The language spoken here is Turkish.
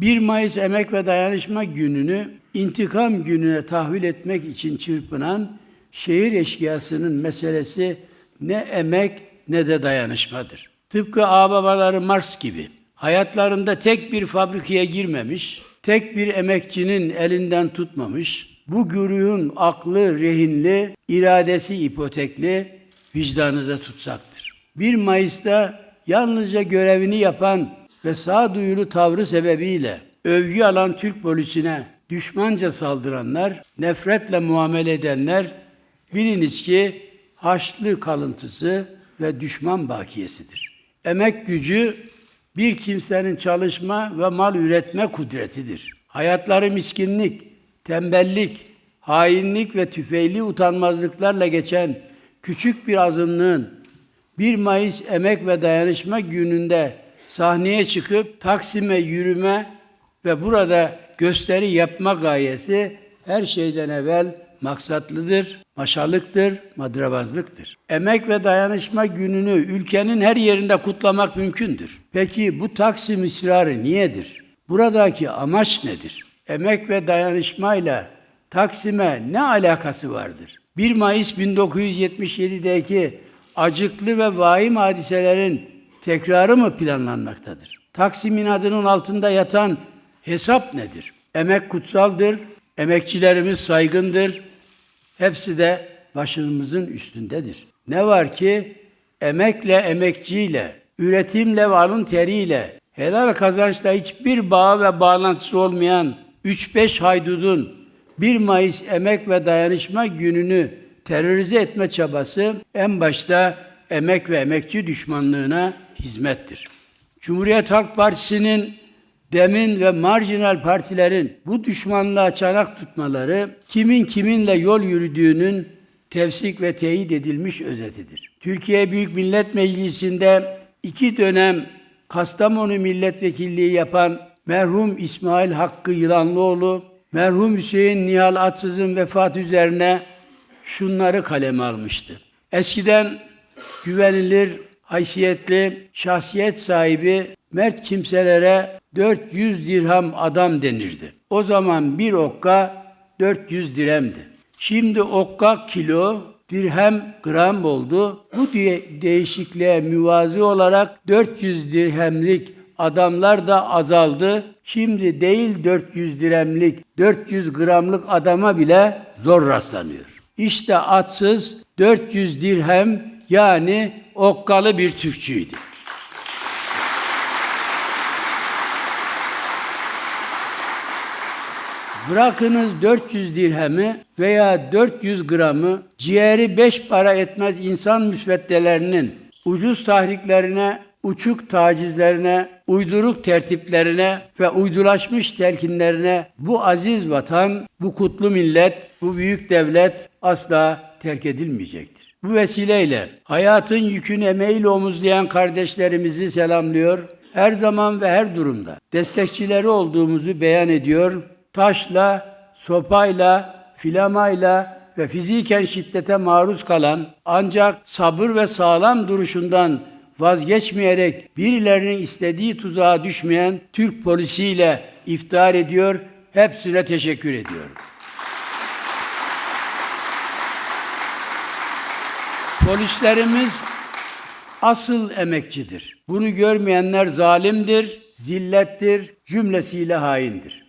1 Mayıs Emek ve Dayanışma Günü'nü intikam gününe tahvil etmek için çırpınan şehir eşkıyasının meselesi ne emek ne de dayanışmadır. Tıpkı ağababaları Marx gibi hayatlarında tek bir fabrikaya girmemiş, tek bir emekçinin elinden tutmamış, bu güruhun aklı rehinli, iradesi ipotekli, vicdanı da tutsaktır. 1 Mayıs'ta yalnızca görevini yapan ve sağduyulu tavrı sebebiyle övgü alan Türk polisine düşmanca saldıranlar, nefretle muamele edenler biliniz ki Haçlı kalıntısı ve düşman bakiyesidir. Emek gücü bir kimsenin çalışma ve mal üretme kudretidir. Hayatları miskinlik, tembellik, hainlik ve tüfeğli utanmazlıklarla geçen küçük bir azınlığın 1 Mayıs Emek ve Dayanışma Günü'nde sahneye çıkıp Taksim'e yürüme ve burada gösteri yapma gayesi her şeyden evvel maksatlıdır, maşalıktır, madrabazlıktır. Emek ve Dayanışma Günü'nü ülkenin her yerinde kutlamak mümkündür. Peki bu Taksim ısrarı niyedir? Buradaki amaç nedir? Emek ve dayanışmayla Taksim'e ne alakası vardır? 1 Mayıs 1977'deki acıklı ve vahim hadiselerin tekrarı mı planlanmaktadır? Taksim'in adının altında yatan hesap nedir? Emek kutsaldır, emekçilerimiz saygındır, hepsi de başımızın üstündedir. Ne var ki emekle, emekçiyle, üretimle ve alın teriyle, helal kazançla hiçbir bağı ve bağlantısı olmayan 3-5 haydudun 1 Mayıs Emek ve Dayanışma Günü'nü terörize etme çabası en başta emek ve emekçi düşmanlığına hizmettir. Cumhuriyet Halk Partisi'nin demin ve marjinal partilerin bu düşmanlığa çanak tutmaları kimin kiminle yol yürüdüğünün tefsik ve teyit edilmiş özetidir. Türkiye Büyük Millet Meclisi'nde iki dönem Kastamonu milletvekilliği yapan merhum İsmail Hakkı Yılanlıoğlu, merhum Hüseyin Nihal Atsız'ın vefatı üzerine şunları kaleme almıştı. Eskiden güvenilir, haysiyetli, şahsiyet sahibi mert kimselere 400 dirham adam denirdi. O zaman bir okka 400 dirhemdi. Şimdi okka kilo, dirhem gram oldu. Bu diye değişikliğe müvazi olarak 400 dirhemlik adamlar da azaldı. Şimdi değil 400 dirhemlik, 400 gramlık adama bile zor rastlanıyor. İşte atsız 400 dirhem yani okkalı bir Türkçüydü. Bırakınız 400 dirhemi veya 400 gramı ciğeri 5 para etmez insan müsveddelerinin ucuz tahriklerine, uçuk tacizlerine, uyduruk tertiplerine ve uydulaşmış telkinlerine bu aziz vatan, bu kutlu millet, bu büyük devlet asla terk edilmeyecektir. Bu vesileyle hayatın yükünü emeğiyle omuzlayan kardeşlerimizi selamlıyor. Her zaman ve her durumda destekçileri olduğumuzu beyan ediyor. Taşla, sopayla, filamayla ve fiziken şiddete maruz kalan ancak sabır ve sağlam duruşundan vazgeçmeyerek birilerinin istediği tuzağa düşmeyen Türk polisiyle iftihar ediyor. Hepsine teşekkür ediyorum. Polislerimiz asıl emekçidir. Bunu görmeyenler zalimdir, zillettir, cümlesiyle haindir.